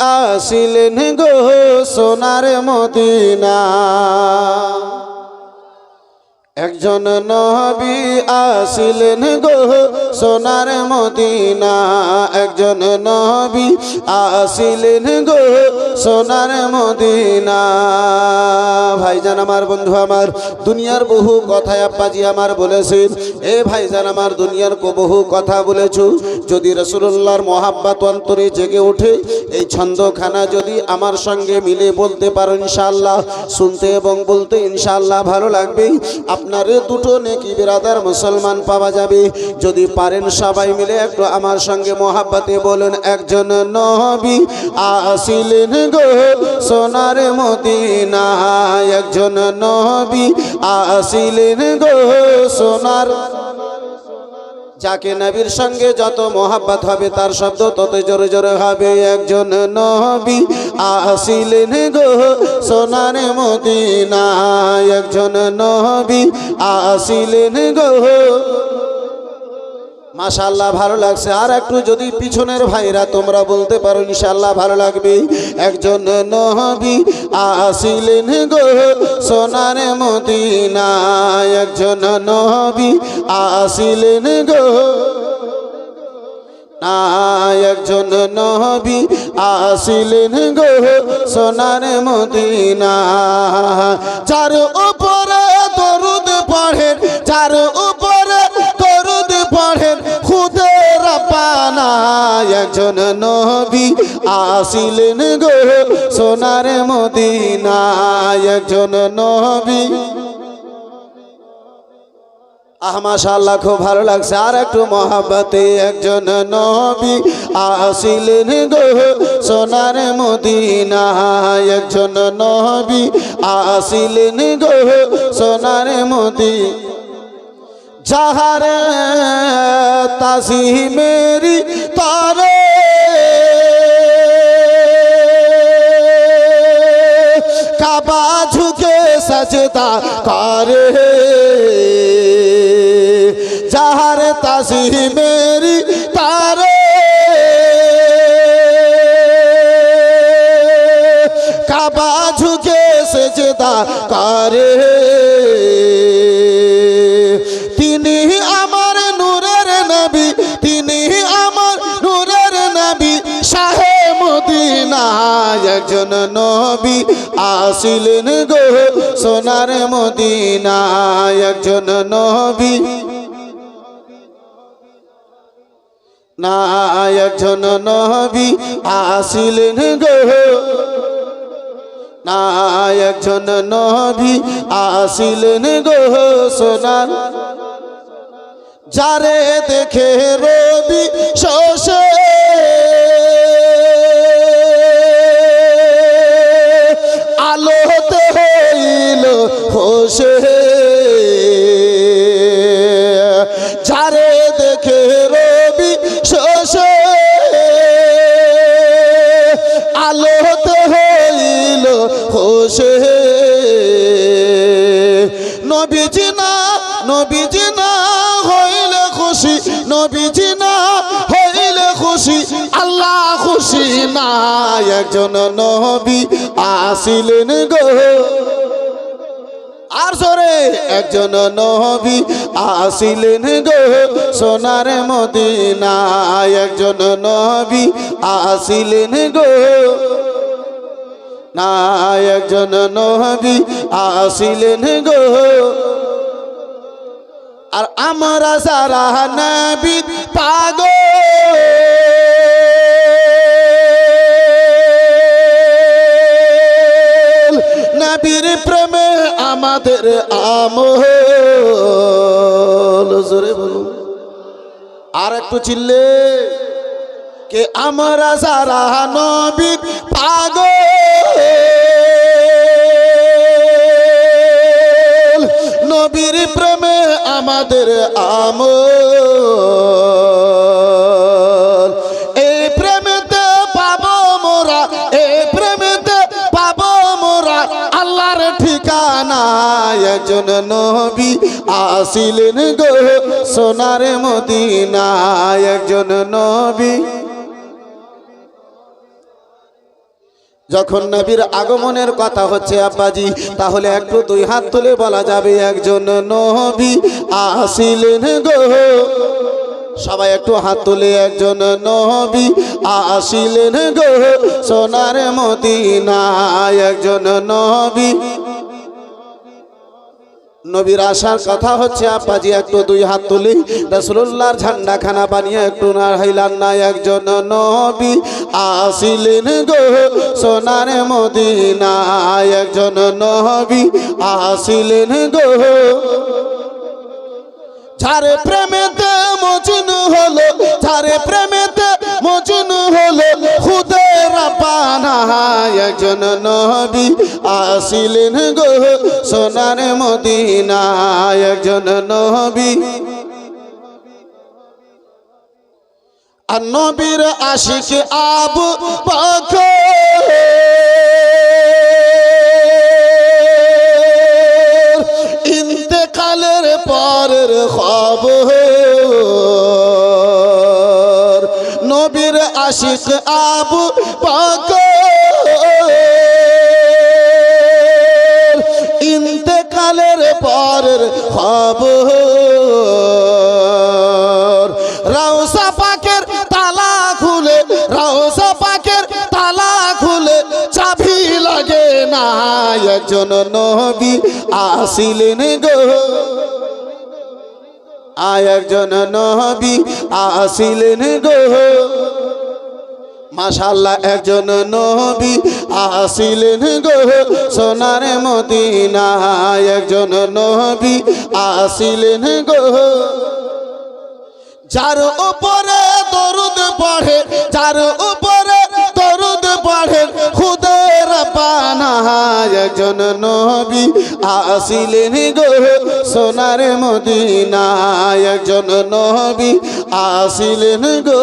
আসিলেন গো সোনার মদিনা। একজন নবী আসিলেন গো সোনার মদিনা একজন নবী আসিলেন গো সোনার মদিনা। ভাইজান আমার বন্ধু আমার, দুনিয়ার বহু কথায় আব্বাজি আমার বলেছেন, এ ভাইজান আমার দুনিয়ার বহু কথা বলেছ, যদি রসুল্লাহর মহাব্বাত অন্তরে জেগে ওঠে, এই ছন্দখানা যদি আমার সঙ্গে মিলে বলতে পারো ইনশাল্লাহ শুনতে এবং বলতে ইনশাল্লাহ ভালো লাগবে। আপনার দুটো নেকি বিরাদার মুসলমান পাওয়া যাবে, যদি পারেন সবাই মিলে একটু আমার সঙ্গে মহাব্বাতে বলেন, একজন নবী আসিলেন গো সোনার মদিনা একজন নবী আসিলেন গো সোনার যাকে নবীর সঙ্গে যত মহাব্বত হবে, তার শব্দ তত জোরে জোরে হবে। একজন নবী আসিলেন গো সোনার মদিনা একজন নবী আসিলেন গো মাশাল্লাহ ভালো লাগছে। আর একটু যদি পিছনের ভাইরা তোমরা বলতে পারো ইনশাল্লাহ ভালো লাগবে। একজন নবী আসিলেন গো সোনার মদিনা একজন নবী আসিলেন গো একজন নবী আসিলেন গো সোনার মদিনা যার আসিলেন গো সোনার মদিনা একজন নবী। আহ, মাশাআল্লাহ, খুব ভালো লাগছে। আর একটু মহাব্বতে একজন নবী আসিলেন গো সোনার মদিনা একজন নবী আসিলেন গো সোনার মদি। যাহার তাসি মেরি তারে কাবা ঝুঁকে করে। যাহার তাসি মেরি তারে। কাবা ঝুঁকে সজদা করে। তিনি আমার নূরের নবী, তিনি আমার নূরের নবী, শাহে মদিনা একজন নবী আসিলেন গো সোনার মদিনা একজন নবী। না একজন নবী আসিলেন গো। না একজন নবী আসিলেন গো সোনার। যারে দেখে রবি শোষে নবীজি না হইলে খুশি, নবীজি না হইলে খুশি, আল্লাহ খুশি না একজন নবী আসিলেন গো। আর জোরে, একজন নবী আসিলেন গো। সোনার মদিনা একজন নবী আসিলেন গো। না, একজন নবী আসিলেন গো। আর আমরা সারা নবী পাগল। নবীর প্রেমে আমাদের জোরে বলুন। আর একটু চিল্লে। কে আমরা সারা নবী পাগল? নবীর প্রেমে মোরা আল্লাহর ঠিকানা একজন নবী আসিলেন গো সোনার মদিনা একজন নবী। যখন নবীর আগমনের কথা হচ্ছে, আব্বাজি, তাহলে একটু দুই হাত তুলে বলা যাবে, একজন নবী আসিলেন গো। সবাই একটু হাত তুলে, একজন নবী আসিলেন গো। সোনার মদিনায় একজন নবী নবীর আসার কথা হচ্ছে, আব্বাজি একটু দুই হাত তুলি রসুল্লাহর ঝান্ডা খানা বানিয়ে একটু না হাইলান না, একজন নবী আসিলেন গো সোনার মদিনায়, একজন নবী আসিলেন গো। ছাড়ে প্রেমেতে মজনু হলো ছাড়ে প্রেমেতে রাপানা একজন নবী আসিলেন গো সোনার মদিনা একজন নবী। আর নবীর আশিক আবু বকর ইন্তেকালের পরের খবর। নবীর আশিক একজন নবী আসিলেন গো। আয় একজন নবী আসিলেন গো। মাশাল্লাহ একজন নবী আসিলেন গো। সোনার মদিনায় একজন নবী আসিলেন গো। যার উপরে দরুদ পড়ে, যার একজন নবী আসিলেন গো সোনার মদিনায়। একজন নবী আসিলেন গো